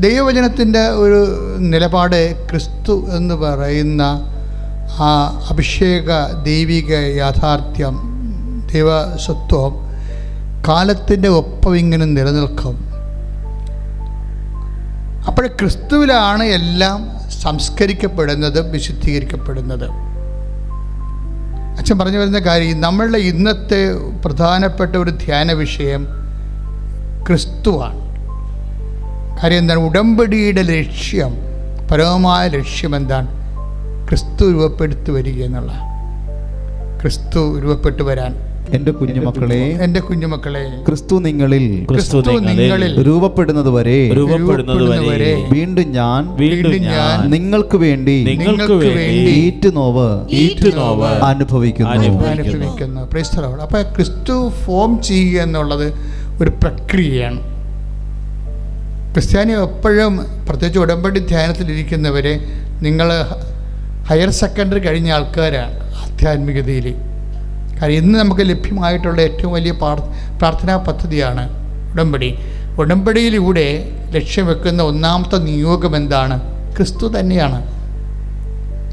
ദൈവവചനത്തിന്റെ ഒരു നിലപാട് ക്രിസ്തു എന്ന് പറയുന്ന ആ അഭിഷേക ദൈവിക യാഥാർത്ഥ്യം ദൈവസത്വം കാലത്തിന്റെ ഒപ്പം ഇങ്ങനെ നിലനിൽക്കും. അപ്പോൾ ക്രിസ്തുവിലാണ് എല്ലാം സംസ്കരിക്കപ്പെടുന്നതും വിശുദ്ധീകരിക്കപ്പെടുന്നത്. അച്ഛൻ പറഞ്ഞു വരുന്ന കാര്യം നമ്മളുടെ ഇന്നത്തെ പ്രധാനപ്പെട്ട ഒരു ധ്യാന വിഷയം ക്രിസ്തുവാണ്. കാര്യം എന്താണ്? ഉടമ്പടിയുടെ ലക്ഷ്യം പരമമായ ലക്ഷ്യം എന്താണ്? ക്രിസ്തു രൂപപ്പെടുത്തി വരിക എന്നുള്ള ക്രിസ്തു രൂപപ്പെട്ടു വരാൻ. എന്റെ കുഞ്ഞുമക്കളെ എന്റെ കുഞ്ഞുമക്കളെ ക്രിസ്തു നിങ്ങളിൽ ക്രിസ്തു നിങ്ങളിൽ രൂപപ്പെടുന്നത് വരെ രൂപപ്പെടുന്നത് വരെ വീണ്ടും ഞാൻ വീണ്ടും ഞാൻ നിങ്ങൾക്ക് വേണ്ടി നിങ്ങൾക്ക് വേണ്ടി ഈറ്റുനോവ് ഈറ്റുനോവ് അനുഭവിക്കുന്നു. അനുഭവിക്കുന്നു. അപ്പോൾ ക്രിസ്തു ഫോം ചെയ്യുക എന്നുള്ളത് ഒരു പ്രക്രിയയാണ്. ക്രിസ്ത്യാനി എപ്പോഴും പ്രത്യേകിച്ച് ഉടമ്പടി ധ്യാനത്തിലിരിക്കുന്നവർ നിങ്ങൾ ഹയർ സെക്കൻഡറി കഴിഞ്ഞ ആൾക്കാരാണ് ആധ്യാത്മികതയിൽ കാരണം ഇന്ന് നമുക്ക് ലഭ്യമായിട്ടുള്ള ഏറ്റവും വലിയ പ്രാർത്ഥനാ പദ്ധതിയാണ് ഉടമ്പടി. ഉടമ്പടിയിലൂടെ ലക്ഷ്യം വെക്കുന്ന ഒന്നാമത്തെ നിയോഗം എന്താണ്? ക്രിസ്തു തന്നെയാണ്.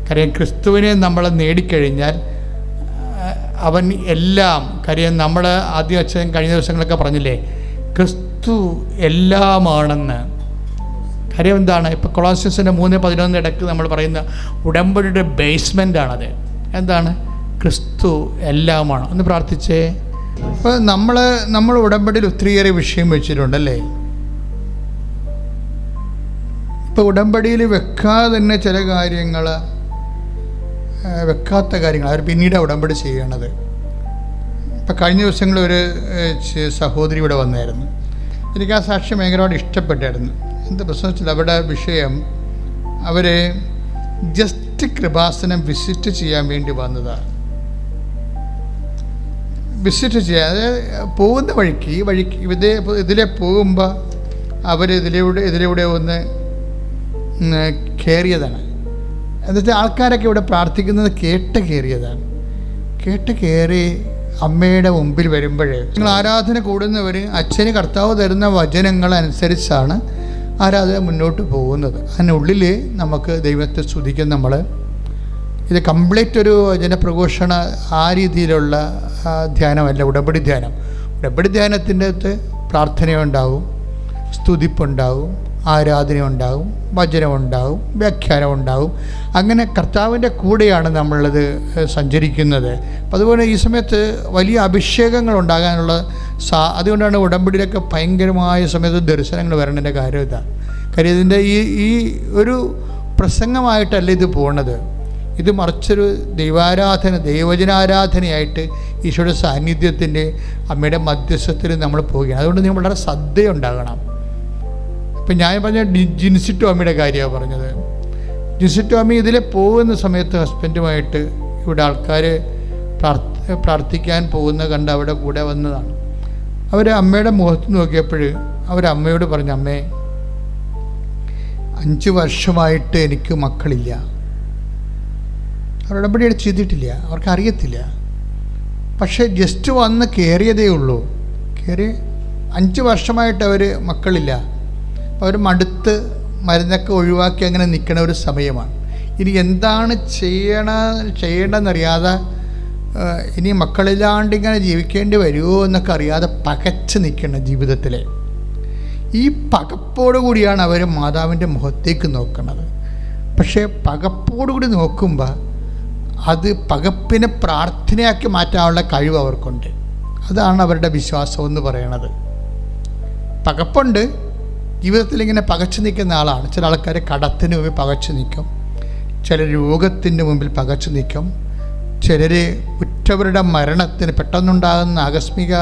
കാര്യം ക്രിസ്തുവിനെ നമ്മൾ നേടിക്കഴിഞ്ഞാൽ അവൻ എല്ലാം കാര്യം നമ്മൾ ആദ്യം വെച്ച കഴിഞ്ഞ ദിവസങ്ങളൊക്കെ പറഞ്ഞില്ലേ ക്രിസ്തു എല്ലാമാണെന്ന്. കാര്യം എന്താണ് ഇപ്പോൾ കൊളോസിയസിന്റെ മൂന്ന് പതിനൊന്ന് ഇടയ്ക്ക് നമ്മൾ പറയുന്ന ഉടമ്പടിയുടെ ബേസ്മെന്റാണത് എന്താണ്? ക്രിസ്തു എല്ലാമാണ്. ഒന്ന് പ്രാർത്ഥിച്ചേ. അപ്പോൾ നമ്മൾ നമ്മൾ ഉടമ്പടിയിൽ ഒത്തിരിയേറെ വിഷയം വെച്ചിട്ടുണ്ടല്ലേ? ഇപ്പോൾ ഉടമ്പടിയിൽ വെക്കാതെ തന്നെ ചില കാര്യങ്ങൾ വെക്കാത്ത കാര്യങ്ങൾ അവർ പിന്നീട് ഉടമ്പടി ചെയ്യണത്. ഇപ്പം കഴിഞ്ഞ ദിവസങ്ങളിൽ ഒരു സഹോദരി ഇവിടെ വന്നായിരുന്നു. എനിക്ക് ആ സാക്ഷ്യം ഭയങ്കരമായിട്ട് ഇഷ്ടപ്പെട്ടായിരുന്നു എന്ത് പ്രശ്നം വെച്ചാൽ അവിടെ വിഷയം അവരെ ജസ്റ്റ് കൃപാസനം വിസിറ്റ് ചെയ്യാൻ വേണ്ടി വന്നതാണ് വിസിറ്റ് ചെയ്യാൻ അതായത് പോകുന്ന വഴിക്ക് ഈ വഴിക്ക് ഇതേ ഇതിലെ പോകുമ്പോൾ അവർ ഇതിലൂടെ ഇതിലൂടെ ഒന്ന് കയറിയതാണ് എന്നുവെച്ചാൽ ആൾക്കാരൊക്കെ ഇവിടെ പ്രാർത്ഥിക്കുന്നത് കേട്ട് കയറിയതാണ് കേട്ട് കയറി അമ്മയുടെ മുമ്പിൽ വരുമ്പോഴേ. നിങ്ങൾ ആരാധന കൂടുന്നവർ അച്ഛന് കർത്താവ് തരുന്ന വചനങ്ങൾ അനുസരിച്ചാണ് ആരാധന മുന്നോട്ട് പോകുന്നത്. അതിനുള്ളിൽ നമുക്ക് ദൈവത്തെ സ്തുതിക്കും നമ്മൾ. ഇത് കംപ്ലീറ്റ് ഒരു ജനപ്രഘോഷണ ആ രീതിയിലുള്ള ധ്യാനമല്ല ഉടമ്പടി ധ്യാനം. ഉടമ്പടി ധ്യാനത്തിന്റെ അകത്ത് പ്രാർത്ഥനയുണ്ടാവും സ്തുതിപ്പുണ്ടാവും. ആരാധനയുണ്ടാവും വചനമുണ്ടാകും വ്യാഖ്യാനമുണ്ടാകും. അങ്ങനെ കർത്താവിന്റെ കൂടെയാണ് നമ്മളത് സഞ്ചരിക്കുന്നത്. അപ്പം അതുപോലെ ഈ സമയത്ത് വലിയ അഭിഷേകങ്ങൾ ഉണ്ടാകാനുള്ള സാ അതുകൊണ്ടാണ് ഉടമ്പടിയിലൊക്കെ ഭയങ്കരമായ സമയത്ത് ദർശനങ്ങൾ വരേണ്ടതിന്റെ കാര്യം ഇതാണ് കാര്യം ഇതിന്റെ ഈ ഈ ഒരു പ്രസംഗമായിട്ടല്ല ഇത് പോണത്. ഇത് മറിച്ചൊരു ദൈവാരാധന ദൈവജനാരാധനയായിട്ട് ഈശോയുടെ സാന്നിധ്യത്തിന്റെ അമ്മയുടെ മധ്യസ്ഥത്തിൽ നമ്മൾ പോവുകയാണ്. അതുകൊണ്ട് നിങ്ങൾ വളരെ ശ്രദ്ധയുണ്ടാകണം. ഇപ്പം ഞാൻ പറഞ്ഞ ജിൻസി ടോമിയുടെ കാര്യമാണ് പറഞ്ഞത്. ജിൻസി ടോമി ഇതിൽ പോകുന്ന സമയത്ത് ഹസ്ബൻഡുമായിട്ട് ഇവിടെ ആൾക്കാർ പ്രാർത്ഥിക്കാൻ പോകുന്ന കണ്ട് അവിടെ കൂടെ വന്നതാണ്. അവർ അമ്മയുടെ മുഖത്ത് നോക്കിയപ്പോൾ അവർ അമ്മയോട് പറഞ്ഞു അമ്മേ അഞ്ച് വർഷമായിട്ട് എനിക്ക് മക്കളില്ല. അവരുടെ ഉടമ്പടി ചെയ്തിട്ടില്ല. അവർക്ക് അറിയത്തില്ല. പക്ഷേ ജസ്റ്റ് വന്ന് കയറിയതേ ഉള്ളൂ. കയറി അഞ്ച് വർഷമായിട്ട് അവർ മക്കളില്ല. അവർ മടുത്ത് മരുന്നൊക്കെ ഒഴിവാക്കി അങ്ങനെ നിൽക്കണ ഒരു സമയമാണ്. ഇനി എന്താണ് ചെയ്യണ ചെയ്യേണ്ടതെന്നറിയാതെ ഇനി മക്കളില്ലാണ്ട് ഇങ്ങനെ ജീവിക്കേണ്ടി വരുമോ എന്നൊക്കെ അറിയാതെ പകച്ച് നിൽക്കണം ജീവിതത്തിലെ. ഈ കൂടിയാണ് അവർ മാതാവിന്റെ മുഖത്തേക്ക് നോക്കുന്നത് പക്ഷേ പകപ്പോടുകൂടി നോക്കുമ്പോൾ അത് പകപ്പിനെ പ്രാർത്ഥനയാക്കി മാറ്റാനുള്ള കഴിവ് അവർക്കുണ്ട്. അതാണ് അവരുടെ വിശ്വാസം എന്ന് പറയണത്. പകപ്പുണ്ട് ജീവിതത്തിൽ ഇങ്ങനെ പകച്ചു നിൽക്കുന്ന ആളാണ്. ചില ആൾക്കാർ കടത്തിന് മുമ്പിൽ പകച്ചു നിൽക്കും. ചിലർ രോഗത്തിന്റെ മുമ്പിൽ പകച്ചു നിൽക്കും. ചിലർ ഉറ്റവരുടെ മരണത്തിന് പെട്ടെന്നുണ്ടാകുന്ന ആകസ്മിക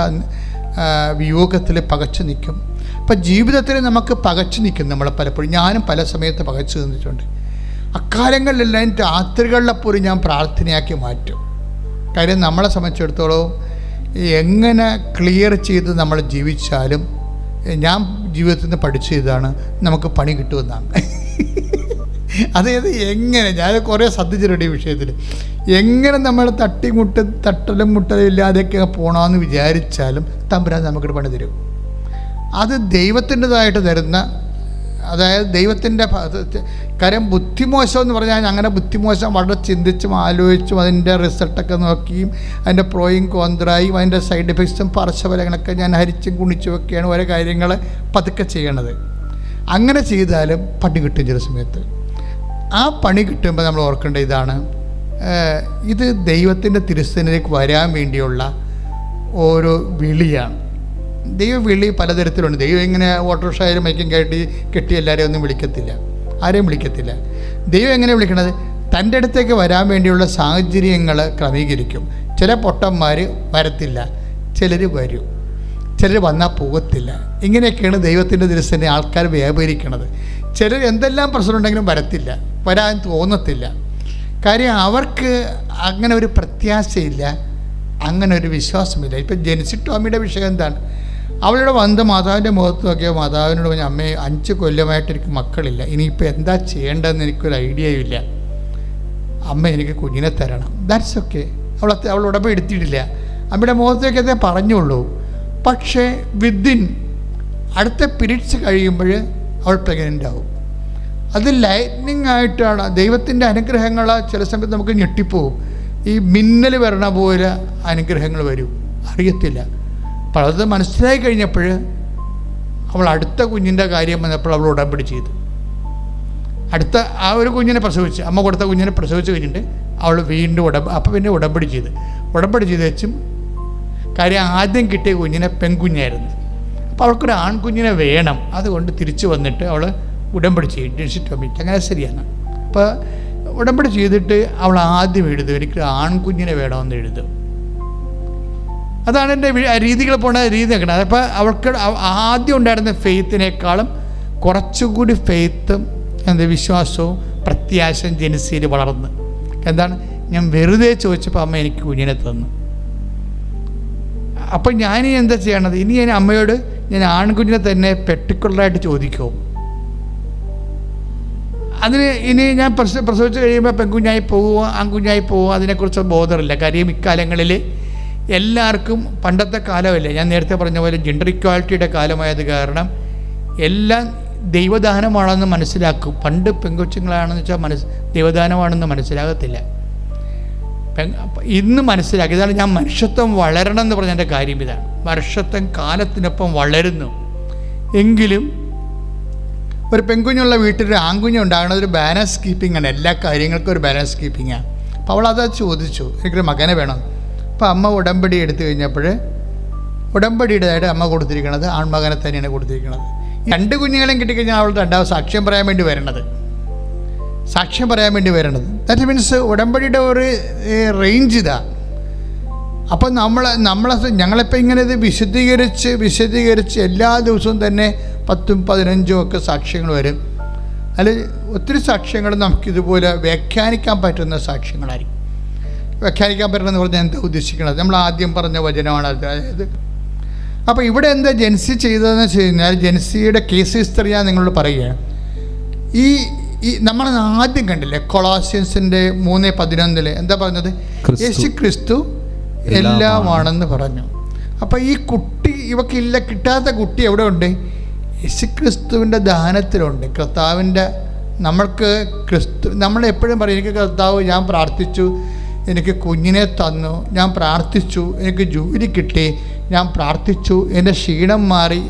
വിയോഗത്തിൽ പകച്ചു നിൽക്കും. അപ്പം ജീവിതത്തിൽ നമുക്ക് പകച്ചു നിൽക്കും നമ്മൾ പലപ്പോഴും. ഞാനും പല സമയത്ത് പകച്ചു നിന്നിട്ടുണ്ട്. അക്കാലങ്ങളിലെല്ലാം രാത്രികളിലെ പോലും ഞാൻ പ്രാർത്ഥനയാക്കി മാറ്റും. കാര്യം നമ്മളെ സംബന്ധിച്ചിടത്തോളം എങ്ങനെ ക്ലിയർ ചെയ്ത് നമ്മൾ ജീവിച്ചാലും ഞാൻ ജീവിതത്തിൽ നിന്ന് പഠിച്ച ഇതാണ് നമുക്ക് പണി കിട്ടുമെന്നാണ്. അതായത് എങ്ങനെ? ഞാൻ കുറേ ശ്രദ്ധിച്ചിട്ടുണ്ട് ഈ വിഷയത്തിൽ എങ്ങനെ നമ്മൾ തട്ടിമുട്ട് തട്ടലും മുട്ടലും ഇല്ലാതെയൊക്കെ പോകണമെന്ന് വിചാരിച്ചാലും തമ്പുരാൻ നമുക്കൊരു പണി തരും അത് ദൈവത്തിന്റെതായിട്ട് തരുന്ന അതായത് ദൈവത്തിന്റെ കാര്യം ബുദ്ധിമോശം എന്ന് പറഞ്ഞാൽ അങ്ങനെ ബുദ്ധിമോശം വളരെ ചിന്തിച്ചും ആലോചിച്ചും അതിന്റെ റിസൾട്ടൊക്കെ നോക്കിയും അതിന്റെ പ്രോയും കോന്ത്രായും അതിന്റെ സൈഡ് എഫക്ട്സും പാർശ്വഫലങ്ങളൊക്കെ ഞാൻ ഹരിച്ചും കുണിച്ചും ഒക്കെയാണ് ഓരോ കാര്യങ്ങൾ പതുക്കെ ചെയ്യണത്. അങ്ങനെ ചെയ്താലും പണി കിട്ടും ചില സമയത്ത്. ആ പണി കിട്ടുമ്പോൾ നമ്മൾ ഓർക്കേണ്ട ഇതാണ്. ഇത് ദൈവത്തിന്റെ തിരുസ്ഥനിലേക്ക് വരാൻ വേണ്ടിയുള്ള ഓരോ വിളിയാണ്. ദൈവ വിളി പലതരത്തിലുണ്ട്. ദൈവം ഇങ്ങനെ ഓട്ടോറിക്ഷയിലും മൈക്കും കയറ്റി കെട്ടി എല്ലാവരെയും ഒന്നും വിളിക്കത്തില്ല. ആരെയും വിളിക്കത്തില്ല. ദൈവം എങ്ങനെ വിളിക്കണത്? തന്റെ അടുത്തേക്ക് വരാൻ വേണ്ടിയുള്ള സാഹചര്യങ്ങൾ ക്രമീകരിക്കും. ചില പൊട്ടന്മാർ വരത്തില്ല. ചിലർ വരും. ചിലർ വന്നാൽ പോകത്തില്ല. ഇങ്ങനെയൊക്കെയാണ് ദൈവത്തിന്റെ ദിവസം ആൾക്കാർ വ്യാപരിക്കണത്. ചിലർ എന്തെല്ലാം പ്രശ്നമുണ്ടെങ്കിലും വരത്തില്ല. വരാൻ തോന്നത്തില്ല. കാര്യം അവർക്ക് അങ്ങനെ ഒരു പ്രത്യാശയില്ല. അങ്ങനെ ഒരു വിശ്വാസമില്ല. ഇപ്പം ജെൻസി ടോമിയുടെ വിഷയം എന്താണ്? അവളുടെ വന്ന് മാതാവിന്റെ മുഖത്ത് നോക്കിയ മാതാവിനോട് പറഞ്ഞ അമ്മയെ അഞ്ച് കൊല്ലമായിട്ട് എനിക്ക് മക്കളില്ല. ഇനിയിപ്പോൾ എന്താ ചെയ്യേണ്ടതെന്ന് എനിക്കൊരു ഐഡിയയും ഇല്ല. അമ്മ എനിക്ക് കുഞ്ഞിനെ തരണം. ദാറ്റ്സ് ഓക്കെ അവൾ അവൾ ഉടമ്പ എടുത്തിട്ടില്ല. അമ്മയുടെ മുഖത്തേക്ക് അതേ പറഞ്ഞുള്ളൂ. പക്ഷേ വിത്തിൻ അടുത്ത പിരീഡ്സ് കഴിയുമ്പോൾ അവൾ പ്രഗ്നന്റ് ആവും. അത് ലൈറ്റ്നിങ് ആയിട്ടാണ്. ദൈവത്തിന്റെ അനുഗ്രഹങ്ങൾ ചില സമയത്ത് നമുക്ക് ഞെട്ടിപ്പോവും. ഈ മിന്നൽ വരണ പോലെ അനുഗ്രഹങ്ങൾ വരും. അറിയത്തില്ല. അത് മനസ്സിലായി കഴിഞ്ഞപ്പോൾ അവൾ അടുത്ത കുഞ്ഞിന്റെ കാര്യം വന്നപ്പോൾ അവൾ ഉടമ്പടി ചെയ്തു. അടുത്ത ആ ഒരു കുഞ്ഞിനെ പ്രസവിച്ച് അമ്മ കൊടുത്ത കുഞ്ഞിനെ പ്രസവിച്ച് കഴിഞ്ഞിട്ട് അവൾ വീണ്ടും ഉടമ്പ അപ്പം പിന്നെ ഉടമ്പടി ചെയ്ത്. ഉടമ്പടി ചെയ്ത് വെച്ചും കാര്യം ആദ്യം കിട്ടിയ കുഞ്ഞിനെ പെൺകുഞ്ഞായിരുന്നു. അപ്പോൾ അവൾക്കൊരു ആൺകുഞ്ഞിനെ വേണം. അതുകൊണ്ട് തിരിച്ചു വന്നിട്ട് അവൾ ഉടമ്പടി ചെയ്യും ഡിസിറ്റോമിറ്റ് അങ്ങനെ ശരിയാണ്. അപ്പോൾ ഉടമ്പടി ചെയ്തിട്ട് അവൾ ആദ്യം എഴുതും. എനിക്ക് ആൺകുഞ്ഞിനെ വേണമെന്ന് എഴുതും. അതാണ് എന്റെ രീതികൾ പോണ രീതി നോക്കണം അപ്പോൾ അവൾക്ക് ആദ്യം ഉണ്ടായിരുന്ന ഫെയ്ത്തിനേക്കാളും കുറച്ചുകൂടി ഫെയ്ത്തും എന്ത് വിശ്വാസവും പ്രത്യാശയും ജനസിയിൽ വളർന്ന്. എന്താണ്? ഞാൻ വെറുതെ ചോദിച്ചപ്പോൾ അമ്മ എനിക്ക് കുഞ്ഞിനെ തന്നു. അപ്പം ഞാൻ എന്താ ചെയ്യണത്? ഇനി ഞാൻ അമ്മയോട് ഞാൻ ആൺകുഞ്ഞിനെ തന്നെ പെട്ടിക്കുള്ളതായിട്ട് ചോദിക്കുമോ അതിന് ഇനി ഞാൻ പ്രസ പ്രസവിച്ച് കഴിയുമ്പോൾ പെൺകുഞ്ഞായി പോവുക ആൺകുഞ്ഞായി പോവുക അതിനെക്കുറിച്ച് ബോധമില്ല. കാര്യം ഇക്കാലങ്ങളിൽ എല്ലാവർക്കും പണ്ടത്തെ കാലമല്ലേ? ഞാൻ നേരത്തെ പറഞ്ഞ പോലെ ജെൻഡർ ഇക്വാലിറ്റിയുടെ കാലമായത് കാരണം എല്ലാം ദൈവദാനമാണെന്ന് മനസ്സിലാക്കും. പണ്ട് പെൺകൊച്ചുങ്ങളാണെന്ന് വെച്ചാൽ മനസ്സ് ദൈവദാനമാണെന്ന് മനസ്സിലാകത്തില്ല. ഇന്ന് മനസ്സിലാക്കി. ഇതാണ് ഞാൻ മനുഷ്യത്വം വളരണം എന്ന് പറഞ്ഞതിന്റെ കാര്യം ഇതാണ്. മനുഷ്യത്വം കാലത്തിനൊപ്പം വളരുന്നു. എങ്കിലും ഒരു പെൺകുഞ്ഞുള്ള വീട്ടിൽ ഒരു ആൺകുഞ്ഞ് ഉണ്ടാകുന്നത് ഒരു ബാലൻസ് കീപ്പിംഗ് ആണ്. എല്ലാ കാര്യങ്ങൾക്കും ഒരു ബാലൻസ് കീപ്പിംഗ് ആണ്. അപ്പോൾ അവൾ അത് ചോദിച്ചു. എനിക്കൊരു മകനെ വേണം. അപ്പോൾ അമ്മ ഉടമ്പടി എടുത്തു കഴിഞ്ഞപ്പോൾ ഉടമ്പടിയുടേതായിട്ട് അമ്മ കൊടുത്തിരിക്കുന്നത് ആൺമകനെ തന്നെയാണ് കൊടുത്തിരിക്കുന്നത് രണ്ട് കുഞ്ഞുങ്ങളെയും കിട്ടിക്കഴിഞ്ഞാൽ അവൾ രണ്ടാമത് സാക്ഷ്യം പറയാൻ വേണ്ടി വരണത് സാക്ഷ്യം പറയാൻ വേണ്ടി വരണത് ദാറ്റ് മീൻസ് ഉടമ്പടിയുടെ ഒരു റേഞ്ച് ഇതാ. അപ്പം നമ്മൾ നമ്മളെ ഞങ്ങളിപ്പോൾ ഇങ്ങനെ ഇത് വിശദീകരിച്ച് വിശദീകരിച്ച് എല്ലാ ദിവസവും തന്നെ പത്തും പതിനഞ്ചും ഒക്കെ സാക്ഷ്യങ്ങൾ വരും. അതിൽ ഒത്തിരി സാക്ഷ്യങ്ങൾ നമുക്കിതുപോലെ വ്യാഖ്യാനിക്കാൻ പറ്റുന്ന സാക്ഷ്യങ്ങളായിരിക്കും. വ്യാഖ്യാനിക്കാൻ പറ്റണമെന്ന് പറഞ്ഞാൽ എന്താ ഉദ്ദേശിക്കുന്നത് നമ്മൾ ആദ്യം പറഞ്ഞ വചനമാണ് അത്. അതായത് അപ്പോൾ ഇവിടെ എന്താ ജെൻസി ചെയ്തതെന്ന് വെച്ച് കഴിഞ്ഞാൽ ജെൻസിയുടെ കേസ് ഹിസ്റ്ററി ഞാൻ നിങ്ങളോട് പറയുകയാണ്. ഈ ഈ നമ്മൾ ആദ്യം കണ്ടില്ലേ? കൊളാസ്യൻസിന്റെ മൂന്ന് പതിനൊന്നിൽ എന്താ പറഞ്ഞത്? യേശു ക്രിസ്തു എല്ലാമാണെന്ന് പറഞ്ഞു. അപ്പോൾ ഈ കുട്ടി ഇവക്കില്ല കിട്ടാത്ത കുട്ടി എവിടെ ഉണ്ട് യേശു ക്രിസ്തുവിന്റെ ദാനത്തിലുണ്ട്. കർത്താവിന്റെ നമ്മൾക്ക് ക്രിസ്തു നമ്മൾ എപ്പോഴും പറയും എനിക്ക് കർത്താവ് ഞാൻ പ്രാർത്ഥിച്ചു എനിക്ക് കുഞ്ഞിനെ തന്നു. ഞാൻ പ്രാർത്ഥിച്ചു. എനിക്ക് ജോലി കിട്ടി. ഞാൻ പ്രാർത്ഥിച്ചു. എന്റെ ക്ഷീണം മാറി.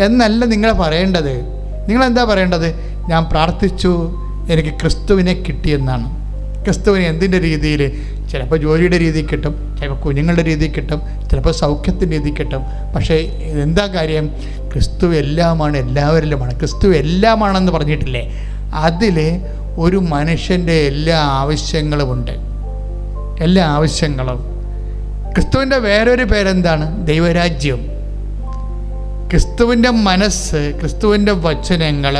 എന്നല്ല നിങ്ങൾ പറയേണ്ടത്. നിങ്ങളെന്താ പറയേണ്ടത്? ഞാൻ പ്രാർത്ഥിച്ചു. എനിക്ക് ക്രിസ്തുവിനെ കിട്ടിയെന്നാണ് ക്രിസ്തുവിനെ എന്തിന്റെ രീതിയിൽ? ചിലപ്പോൾ ജോലിയുടെ രീതിയിൽ കിട്ടും. ചിലപ്പോൾ കുഞ്ഞുങ്ങളുടെ രീതിയിൽ കിട്ടും. ചിലപ്പോൾ സൗഖ്യത്തിന്റെ രീതിയിൽ കിട്ടും. പക്ഷേ എന്താ കാര്യം? ക്രിസ്തു എല്ലാമാണ് എല്ലാവരിലുമാണ്. ക്രിസ്തു എല്ലാമാണെന്ന് പറഞ്ഞിട്ടില്ലേ? അതിൽ ഒരു മനുഷ്യന്റെ എല്ലാ ആവശ്യങ്ങളുമുണ്ട് എല്ലാ ആവശ്യങ്ങളും. ക്രിസ്തുവിന്റെ വേറൊരു പേരെന്താണ്? ദൈവരാജ്യം. ക്രിസ്തുവിന്റെ മനസ്സ് ക്രിസ്തുവിന്റെ വചനങ്ങൾ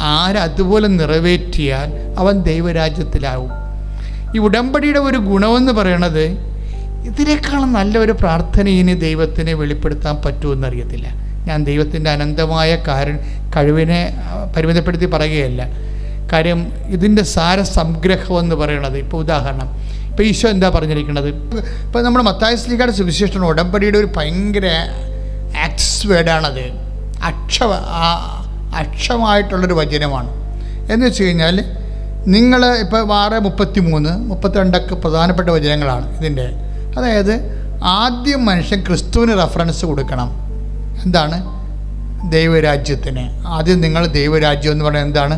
ആരതുപോലെ നിറവേറ്റിയാൽ അവൻ ദൈവരാജ്യത്തിലാവും. ഈ ഉടമ്പടിയുടെ ഒരു ഗുണമെന്ന് പറയണത് ഇതിനേക്കാളും നല്ലൊരു പ്രാർത്ഥന ഇനി ദൈവത്തിനെ വെളിപ്പെടുത്താൻ പറ്റുമെന്നറിയത്തില്ല ഞാൻ ദൈവത്തിന്റെ അനന്തമായ കാര കഴിവിനെ പരിമിതപ്പെടുത്തി പറയുകയല്ല. കാര്യം ഇതിന്റെ സാര സംഗ്രഹം എന്ന് പറയണത് ഇപ്പോൾ ഉദാഹരണം. ഇപ്പോൾ ഈശോ എന്താ പറഞ്ഞിരിക്കുന്നത്? ഇപ്പം നമ്മൾ മത്തായ സ്ലീഗയുടെ സുവിശേഷം ഉടമ്പടിയുടെ ഒരു ഭയങ്കര ആക്സ് വേർഡാണത് അക്ഷ അക്ഷമായിട്ടുള്ളൊരു വചനമാണ്. എന്ന് വെച്ച് കഴിഞ്ഞാൽ നിങ്ങൾ ഇപ്പോൾ ആറ് മുപ്പത്തി മൂന്ന് മുപ്പത്തിരണ്ടൊക്കെ പ്രധാനപ്പെട്ട വചനങ്ങളാണ് ഇതിന്റെ അതായത് ആദ്യം മനുഷ്യൻ ക്രിസ്തുവിന് റെഫറൻസ് കൊടുക്കണം. എന്താണ്? ദൈവരാജ്യത്തിന്. ആദ്യം നിങ്ങൾ ദൈവരാജ്യം എന്ന് പറയുന്നത് എന്താണ്?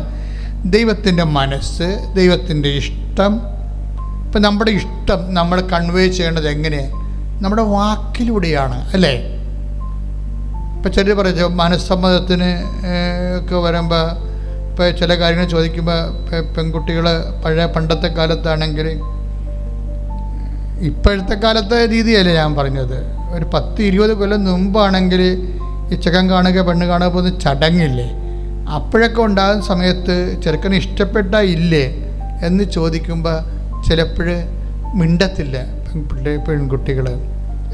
ദൈവത്തിന്റെ മനസ്സ് ദൈവത്തിന്റെ ഇഷ്ടം ഇപ്പം നമ്മുടെ ഇഷ്ടം നമ്മൾ കൺവേ ചെയ്യേണ്ടത് എങ്ങനെ നമ്മുടെ വാക്കിലൂടെയാണ് അല്ലേ? ഇപ്പം ചിലർ പറഞ്ഞു മനസ്സമ്മതത്തിന് ഒക്കെ വരുമ്പോൾ ഇപ്പോൾ ചില കാര്യങ്ങൾ ചോദിക്കുമ്പോൾ പെൺകുട്ടികൾ പഴയ പണ്ടത്തെ കാലത്താണെങ്കിൽ ഇപ്പോഴത്തെ കാലത്തെ രീതിയല്ലേ ഞാൻ പറഞ്ഞത്. ഒരു പത്ത് ഇരുപത് കൊല്ലം മുമ്പാണെങ്കിൽ ഈ ചെക്കൻ കാണുക പെണ്ണ് കാണുക പോകുന്ന ചടങ്ങില്ലേ? അപ്പോഴൊക്കെ ഉണ്ടാകുന്ന സമയത്ത് ചെറുക്കന് ഇഷ്ടപ്പെട്ട ഇല്ലേ എന്ന് ചോദിക്കുമ്പോൾ ചിലപ്പോൾ മിണ്ടത്തില്ല പെൺപിള്ളേ പെൺകുട്ടികൾ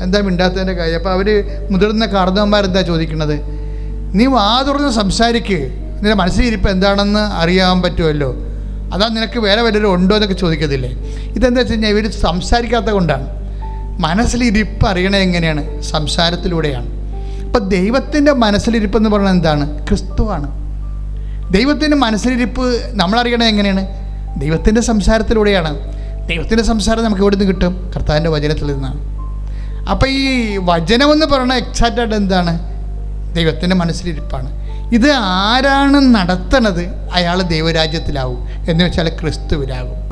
എന്താ മിണ്ടാത്തതിന്റെ കാര്യം? അപ്പോൾ അവർ മുതിർന്ന കാർന്നവന്മാരെന്താ ചോദിക്കുന്നത് നീ വാ തുറന്ന് സംസാരിക്ക്. നിന്റെ മനസ്സിലിരിപ്പ് എന്താണെന്ന് അറിയാൻ പറ്റുമല്ലോ. അതാ നിനക്ക് വേറെ വല്ലവരും ഉണ്ടോ എന്നൊക്കെ ചോദിക്കത്തില്ലേ? ഇതെന്താ വെച്ച് കഴിഞ്ഞാൽ ഇവർ സംസാരിക്കാത്ത കൊണ്ടാണ്. മനസ്സിലിരിപ്പ് അറിയണത് എങ്ങനെയാണ്? സംസാരത്തിലൂടെയാണ്. അപ്പം ദൈവത്തിന്റെ മനസ്സിലിരിപ്പ് എന്ന് പറയുന്നത് എന്താണ്? ക്രിസ്തുവാണ് ദൈവത്തിന്റെ മനസ്സിലിരിപ്പ് നമ്മളറിയണത് എങ്ങനെയാണ്? ദൈവത്തിന്റെ സംസാരത്തിലൂടെയാണ്. ദൈവത്തിന്റെ സംസാരം നമുക്ക് എവിടെ നിന്ന് കിട്ടും? കർത്താവിന്റെ വചനത്തിൽ നിന്നാണ്. അപ്പോൾ ഈ വചനം എന്ന് പറയുന്നത് എക്സാക്റ്റായിട്ട് എന്താണ്? ദൈവത്തിന്റെ മനസ്സിലിരിപ്പാണ്. ഇത് ആരാണ് നടത്തണത്? അയാൾ ദൈവരാജ്യത്തിലാവും. എന്ന് വെച്ചാൽ ക്രിസ്തുവിലാകും.